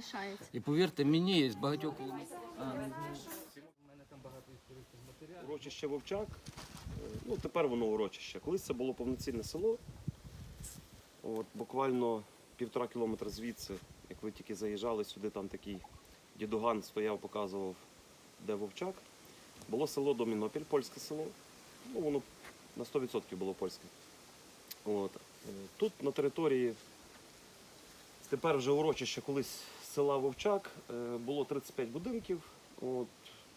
залишається. І повірте мені, з багатьох Урочище Вовчак. е, Ну, тепер воно урочище. Колись це було повноцінне село. От, буквально півтора кілометра звідси, як ви тільки заїжджали сюди, там такий дідуган стояв, показував, де Вовчак. Було село Домінопіль, польське село. Ну, воно на 100% було польське. От. е, Тут на території, тепер вже урочище колись села Вовчак, е, було 35 будинків. От,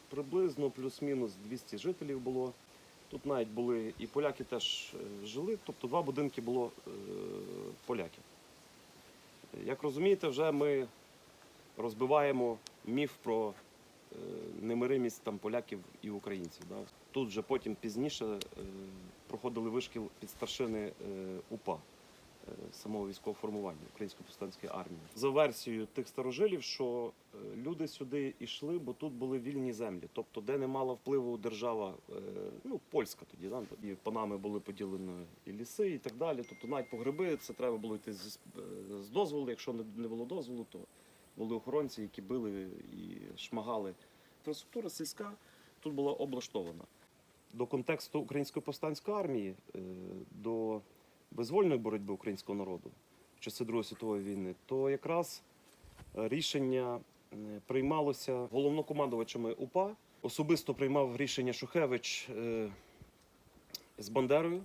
приблизно плюс-мінус 200 жителів було. Тут навіть були і поляки теж е, жили, тобто два будинки було е, поляків. Як розумієте, вже ми розбиваємо міф про немиримість там поляків і українців. Да? Тут вже потім пізніше проходили вишкіл під старшини УПА самого військового формування Української повстанської армії. За версією тих старожилів, що е, люди сюди йшли, бо тут були вільні землі, тобто де не мала впливу держава, е, ну польська тоді, да? і панами були поділені і ліси, і так далі. Тобто навіть по гриби це треба було йти з, е, з дозволу. Якщо не, було дозволу, то були охоронці, які били і шмагали. Інфраструктура сільська тут була облаштована. До контексту української повстанської армії, до визвольної боротьби українського народу в часи Другої світової війни, то якраз е, рішення е, приймалося головнокомандувачами УПА. Особисто приймав рішення Шухевич е, з Бандерою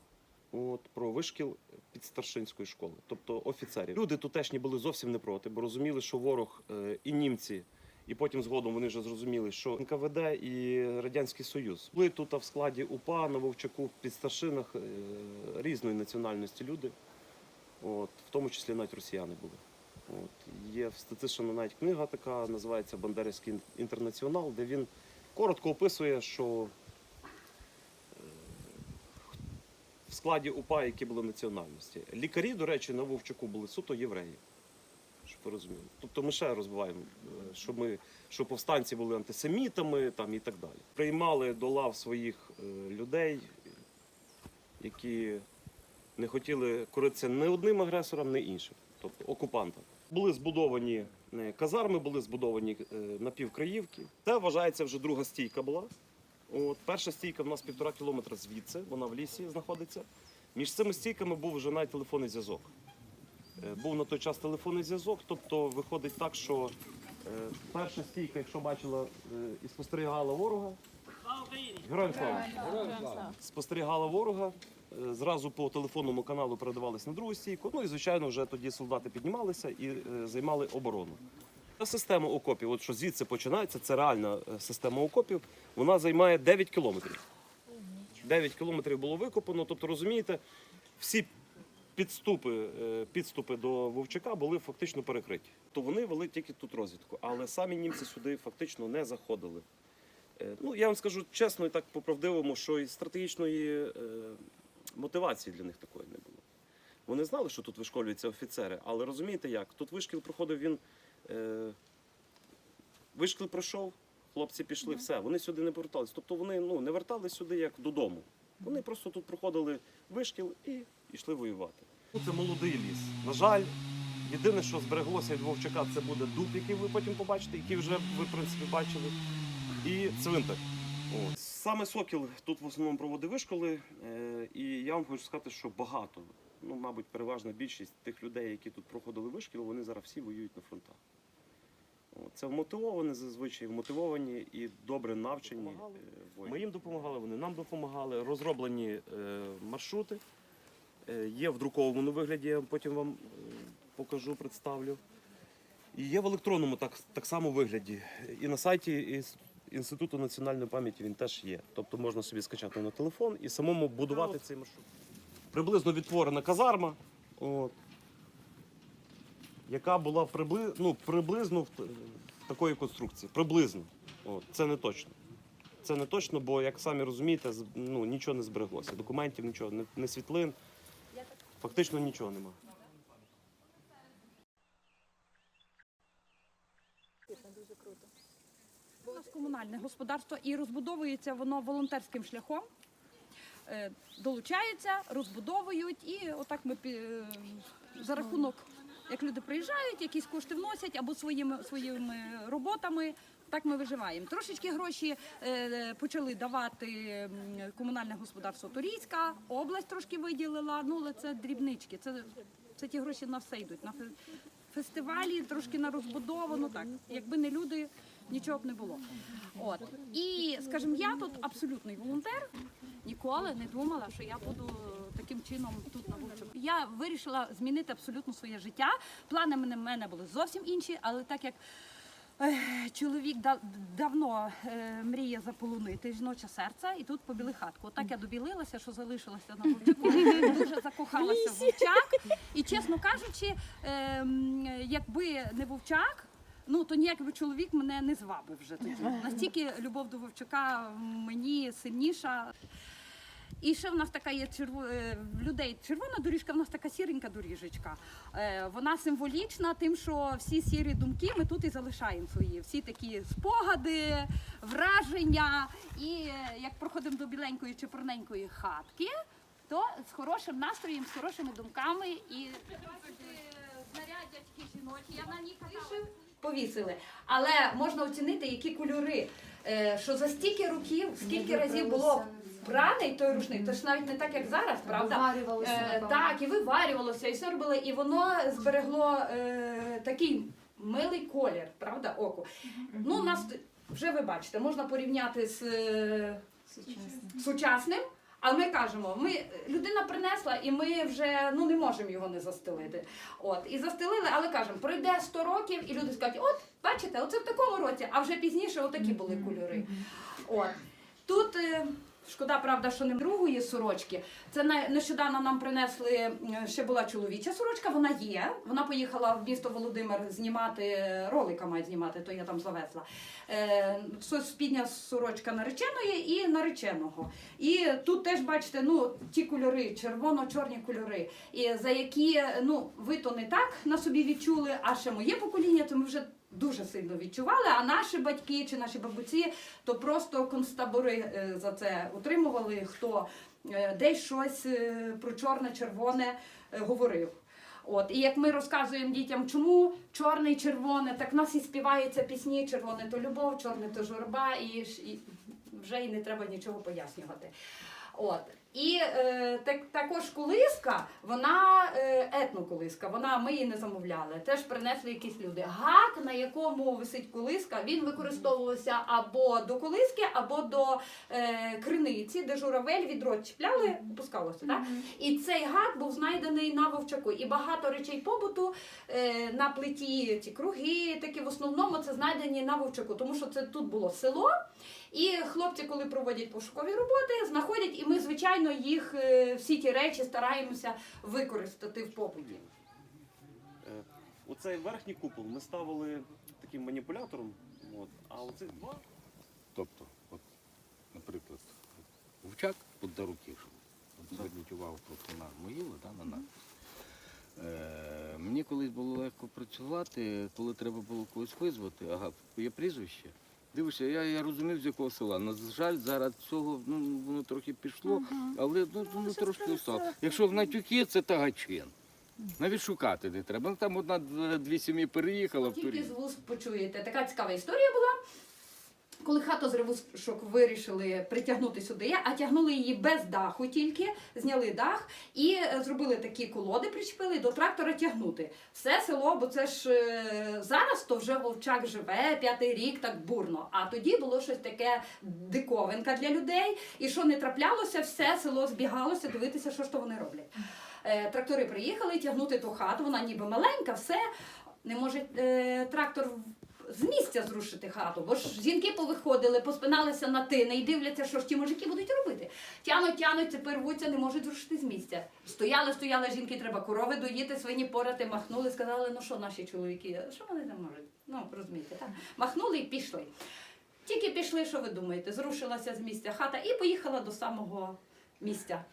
от, про вишкіл під старшинської школи, тобто офіцерів. Люди тутешні були зовсім не проти, бо розуміли, що ворог і німці. І потім згодом вони вже зрозуміли, що НКВД і Радянський Союз були тут в складі УПА на Вовчаку під старшинах е, різної національності люди, от, в тому числі навіть росіяни були. От, є в Стецишина навіть книга така, називається Бандерівський інтернаціонал, де він коротко описує, що е, в складі УПА які були національності. Лікарі, до речі, на Вовчаку були суто євреї. Розуміли. Тобто ми ще розбиваємо, е, що ми що повстанці були антисемітами там і так далі. Приймали до лав своїх е, людей, які не хотіли коритися не одним агресорам, не іншим, тобто окупантам. Були збудовані казарми, були збудовані е, напівкраївки. Це вважається вже друга стійка була. От, перша стійка в нас півтора кілометра звідси, вона в лісі знаходиться. Між цими стійками був вже навіть телефонний зв'язок. Е, Був на той час телефонний зв'язок, тобто виходить так, що е, перша стійка, якщо бачила е, і спостерігала ворога, героям слава! спостерігала ворога, зразу по телефонному каналу передавались на другу стійку. Ну і звичайно, вже тоді солдати піднімалися і займали оборону. Та Система окопів, от що звідси починається, це реальна система окопів, вона займає 9 кілометрів. 9 кілометрів було викопано. Тобто, розумієте, всі підступи, е, підступи до Вовчака були фактично перекриті. То вони вели тільки тут розвідку, але самі німці сюди фактично не заходили. Е, Ну, я вам скажу чесно і так по-правдивому, що і стратегічної е, мотивації для них такої не було. Вони знали, що тут вишколюються офіцери, але розумієте як? Тут вишкіл проходив він. Е, вишкіл пройшов, хлопці пішли, все, вони сюди не повертались. Тобто вони ну, не вертались сюди як додому. Вони просто тут проходили вишкіл і йшли воювати. Ну, Це молодий ліс. На жаль, єдине, що збереглося від Вовчака, це буде дуб, який ви потім побачите, який вже ви, в принципі, бачили, і цвинтар. От. Саме Сокіл тут в основному проводив вишколи, е, і я вам хочу сказати, що багато, ну, мабуть, переважна більшість тих людей, які тут проходили вишкіл, вони зараз всі воюють на фронтах. От. Це вмотивовані зазвичай, вмотивовані і добре навчені. е. Ми їм допомагали, вони нам допомагали. Розроблені е, маршрути. Е, є в друкованому вигляді, я потім вам е, покажу, представлю. І є в електронному так, так само вигляді. І на сайті Інституту національної пам'яті він теж є. Тобто можна собі скачати на телефон і самому будувати цей маршрут. Приблизно відтворена казарма, от, яка була прибли, ну, приблизно в, такої конструкції. Приблизно. От, це не точно. Це не точно, бо, як самі розумієте, ну, нічого не збереглося. Документів, нічого, не, не світлин. Фактично нічого немає. У нас комунальне господарство і розбудовується воно волонтерським шляхом. Е, Долучаються, розбудовують, і отак ми е, за рахунок Як люди приїжджають, якісь кошти вносять або своїми своїми роботами. Так ми виживаємо. Трошечки гроші е, почали давати комунальне господарство Турійська, область трошки виділила. Ну але це дрібнички. Це, це ті гроші на все йдуть. На фестивалі, трошки на розбудову. Ну так, якби не люди, нічого б не було. От і скажімо, я тут абсолютний волонтер. Ніколи не думала, що я буду таким чином тут на Вовчому. Я вирішила змінити абсолютно своє життя. Плани в мене- були зовсім інші, але так як Чоловік да- давно е, мріє заполонити жіноче серце, і тут побіли хатку. Отак я добілилася, що залишилася на вовчаку. Дуже закохалася в вовчак. І чесно кажучи, е, якби не вовчак. Ну то ніякий би чоловік мене не звабив вже тоді. Настільки любов до вовчака мені сильніша. І ще в нас така є черво... е, людей червона доріжка, в нас така сіренька доріжечка. Е, Вона символічна тим, що всі сірі думки ми тут і залишаємо свої. Всі такі спогади, враження. І е, як проходимо до біленької чи порненької хатки, то з хорошим настроєм, з хорошими думками і знаряддячки жіночі. Я на ній казала. Повісили, але можна оцінити, які кольори. Що за стільки років, скільки разів було праний той рушник, то ж навіть не так, як зараз, правда? Виварювалося, Е, так, і виварювалося, і все робили, і воно зберегло е, такий милий колір, правда, оку. Ну, у нас вже ви бачите, можна порівняти з е, сучасним. Але ми кажемо, ми людина принесла, і ми вже ну не можемо його не застелити. От і застелили, але кажемо, пройде 100 років, і люди скажуть, от бачите, оце в такому році, а вже пізніше отакі були кольори. От тут. Е, Шкода, правда, що не другої сорочки. Це не- нещодавно нам принесли е, ще була чоловіча сорочка. Вона є. Вона поїхала в місто Володимир знімати ролика, мають знімати, то я там завезла. Е, спідня сорочка нареченої і нареченого. І тут теж бачите, ну ті кольори, червоно-чорні кольори, і за які ну ви то не так на собі відчули, а ще моє покоління, то ми вже. Дуже сильно відчували, а наші батьки чи наші бабусі то просто концтабори е, за це утримували, хто е, десь щось е, про чорне, червоне е, говорив. От і як ми розказуємо дітям, чому чорне і червоне, так в нас і співаються пісні червоне то любов, чорне то журба, і, і вже і не треба нічого пояснювати. От. І е, так, також колиска, вона е, етноколиска, вона ми її не замовляли. Теж принесли якісь люди. Гак, на якому висить колиска, він використовувався або до колиски, або до е, криниці, де журавель відро чіпляли, опускалося. Так? І цей гак був знайдений на вовчаку. І багато речей побуту е, на плиті, ці круги, такі в основному це знайдені на вовчаку, тому що це тут було село. І хлопці, коли проводять пошукові роботи, знаходять, і ми, звичайно, їх е, всі ті речі стараємося використати в побуті. Е, Оцей верхній купол ми ставили таким маніпулятором, от, а оці два Тобто, от, наприклад, вовчак от до руки, зверніть увагу просто на могилу, да, на надпис. Е, мені колись було легко працювати, коли треба було когось визвати, ага, є прізвище. Дивишся, я, я розумів, з якого села. На жаль, зараз цього ну, воно трохи пішло, але ну, ну, трошки стало. Якщо в Натюки, це Тагачин. Навіть шукати не треба. Ну, там одна дві сім'ї переїхала в Тільки Турі. з вуз почуєте. Така цікава історія була. Коли хату з ревушок вирішили притягнути сюди, а тягнули її без даху тільки, зняли дах і е, зробили такі колоди, причепили до трактора тягнути. Все село, бо це ж е, зараз то вже вовчак живе п'ятий рік так бурно. А тоді було щось таке диковинка для людей. І що не траплялося, все село збігалося дивитися, що ж то вони роблять. Е, трактори приїхали тягнути ту хату, вона ніби маленька, все. Не може е, трактор з місця зрушити хату, бо ж жінки повиходили, поспиналися на тини і дивляться, що ж ті мужики будуть робити. Тянуть, тянуть, тепер рвуться, не можуть зрушити з місця. Стояли, стояли жінки, треба корови доїти, свині порати, махнули, сказали, ну що наші чоловіки, що вони не можуть? Ну, розумієте, так? Махнули і пішли. Тільки пішли, що ви думаєте, зрушилася з місця хата і поїхала до самого місця.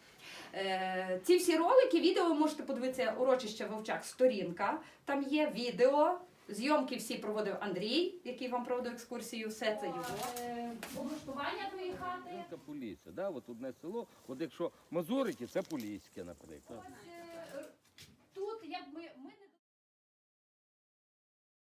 Е, ці всі ролики, відео ви можете подивитися урочище Вовчак, сторінка. Там є відео. Зйомки всі проводив Андрій, який вам проводив екскурсію. Все це його. Е, облаштування твоєї хати. Це Полісся, да? от одне село, от якщо Мазурики, це Поліське, наприклад. Ось,